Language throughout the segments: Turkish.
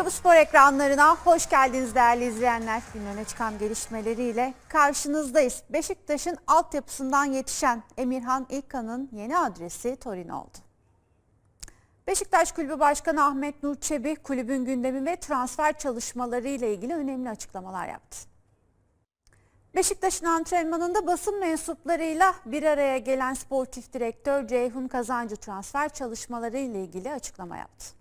Türkiye Spor ekranlarına hoş geldiniz değerli izleyenler. Gün çıkan gelişmeleriyle karşınızdayız. Beşiktaş'ın altyapısından yetişen Emirhan İlkan'ın yeni adresi Torino oldu. Beşiktaş Kulübü Başkanı Ahmet Nur Çebi kulübün gündemi ve transfer çalışmaları ile ilgili önemli açıklamalar yaptı. Beşiktaş'ın antrenmanında basın mensuplarıyla bir araya gelen sportif direktör Ceyhun Kazancı transfer çalışmaları ile ilgili açıklama yaptı.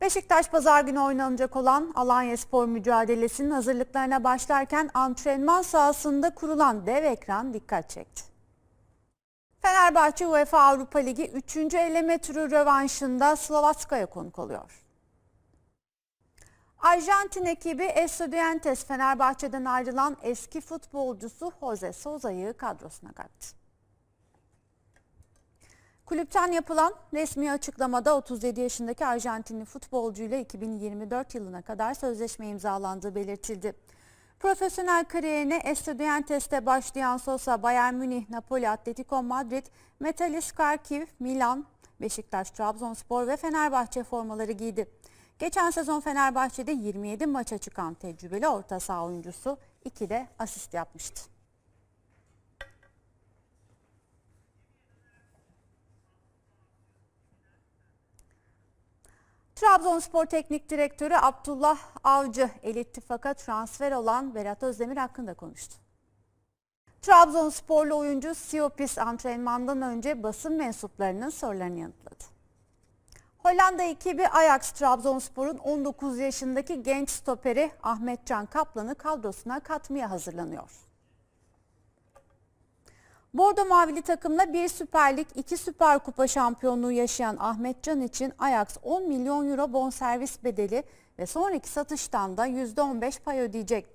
Beşiktaş pazar günü oynanacak olan Alanya Spor mücadelesinin hazırlıklarına başlarken antrenman sahasında kurulan dev ekran dikkat çekti. Fenerbahçe UEFA Avrupa Ligi 3. eleme turu rövanşında Slovakya'ya konuk oluyor. Arjantin ekibi Estudiantes Fenerbahçe'den ayrılan eski futbolcusu Jose Souza'yı kadrosuna kattı. Kulüpten yapılan resmi açıklamada 37 yaşındaki Arjantinli futbolcuyla 2024 yılına kadar sözleşme imzalandığı belirtildi. Profesyonel kariyerine Estudiantes'te başlayan Sosa, Bayern Münih, Napoli, Atletico Madrid, Metalist Kharkiv, Milan, Beşiktaş, Trabzonspor ve Fenerbahçe formaları giydi. Geçen sezon Fenerbahçe'de 27 maça çıkan tecrübeli orta saha oyuncusu 2 de asist yapmıştı. Trabzonspor Teknik Direktörü Abdullah Avcı, El İttifak'a transfer olan Berat Özdemir hakkında konuştu. Trabzonsporlu oyuncu Siopis antrenmandan önce basın mensuplarının sorularını yanıtladı. Hollanda ekibi Ajax Trabzonspor'un 19 yaşındaki genç stoperi Ahmet Can Kaplan'ı kadrosuna katmaya hazırlanıyor. Bordo Mavili takımla bir Süper Lig, iki Süper Kupa şampiyonluğu yaşayan Ahmet Can için Ajax 10 milyon euro bonservis bedeli ve sonraki satıştan da %15 pay ödeyecek.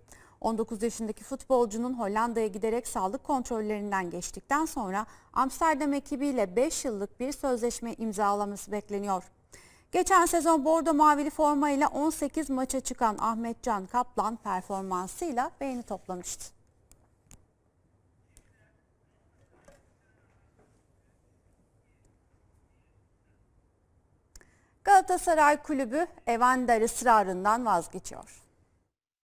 19 yaşındaki futbolcunun Hollanda'ya giderek sağlık kontrollerinden geçtikten sonra Amsterdam ekibiyle 5 yıllık bir sözleşme imzalaması bekleniyor. Geçen sezon Bordo Mavili formayla 18 maça çıkan Ahmet Can Kaplan performansıyla beğeni toplamıştı. Galatasaray Kulübü Evander ısrarından vazgeçiyor.